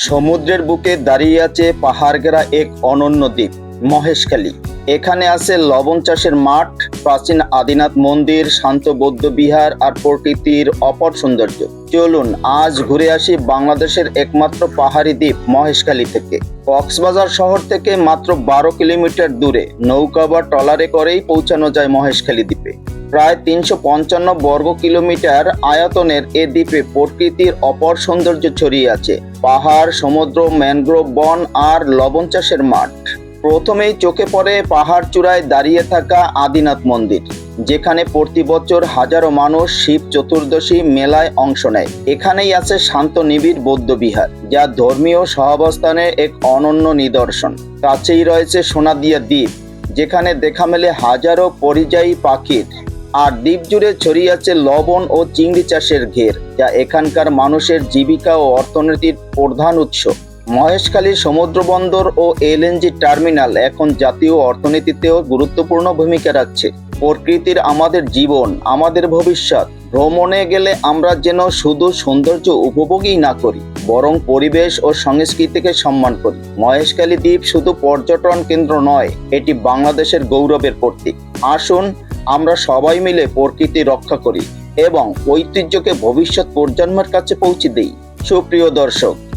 সমুদ্রের বুকে দাঁড়িয়ে আছে পাহাড়গেরা এক অনন্য দ্বীপ মহেশখালী। এখানে আছে লবণ চাষের মাঠ, প্রাচীন আদিনাথ মন্দির, শান্ত বৌদ্ধ বিহার আর প্রকৃতির অপর সৌন্দর্য। চলুন, আজ ঘুরে আসি বাংলাদেশের একমাত্র পাহাড়ি দ্বীপ মহেশখালী থেকে। কক্সবাজার শহর থেকে মাত্র বারো কিলোমিটার দূরে নৌকা বা ট্রলারে করেই পৌঁছানো যায় মহেশখালী দ্বীপে। প্রায় তিনশো পঞ্চান্ন বর্গ কিলোমিটার আয়তনের এ দ্বীপে প্রকৃতির অপর সৌন্দর্য ছড়িয়ে আছে। পাহাড়, সমুদ্র, ম্যানগ্রোভ বন আর লবণ চাষের মাঠ। প্রথমেই চোখে পড়ে পাহাড় চূড়ায় দাঁড়িয়ে থাকা আদিনাথ মন্দির, যেখানে প্রতি বছর হাজারো মানুষ শিব চতুর্দশী মেলায় অংশ নেয়। এখানেই আছে শান্ত নিবিড় বৌদ্ধ বিহার, যা ধর্মীয় সহাবস্থানের এক অনন্য নিদর্শন। কাছেই রয়েছে সোনাদিয়া দ্বীপ, যেখানে দেখা মেলে হাজারো পরিযায়ী পাখির। আর দ্বীপ জুড়ে ছড়িয়ে আছে লবণ ও চিংড়ি চাষের ঘের, যা এখানকার মানুষের জীবিকা ও অর্থনীতির প্রধান উৎস। মহেশখালী সমুদ্র বন্দর ও এলএনজি টার্মিনাল এখন জাতীয় অর্থনীতিতেও গুরুত্বপূর্ণ ভূমিকা রাখছে। প্রকৃতির আমাদের জীবন, আমাদের ভবিষ্যৎ। ভ্রমণে গেলে আমরা যেন শুধু সৌন্দর্য উপভোগই না করি, বরং পরিবেশ ও সংস্কৃতিকে সম্মান করি। মহেশখালী দ্বীপ শুধু পর্যটন কেন্দ্র নয়, এটি বাংলাদেশের গৌরবের প্রতীক। আসুন, আমরা সবাই মিলে প্রকৃতি রক্ষা করি এবং ঐতিহ্যকে ভবিষ্যৎ প্রজন্মের কাছে পৌঁছে দিই। সুপ্রিয় দর্শক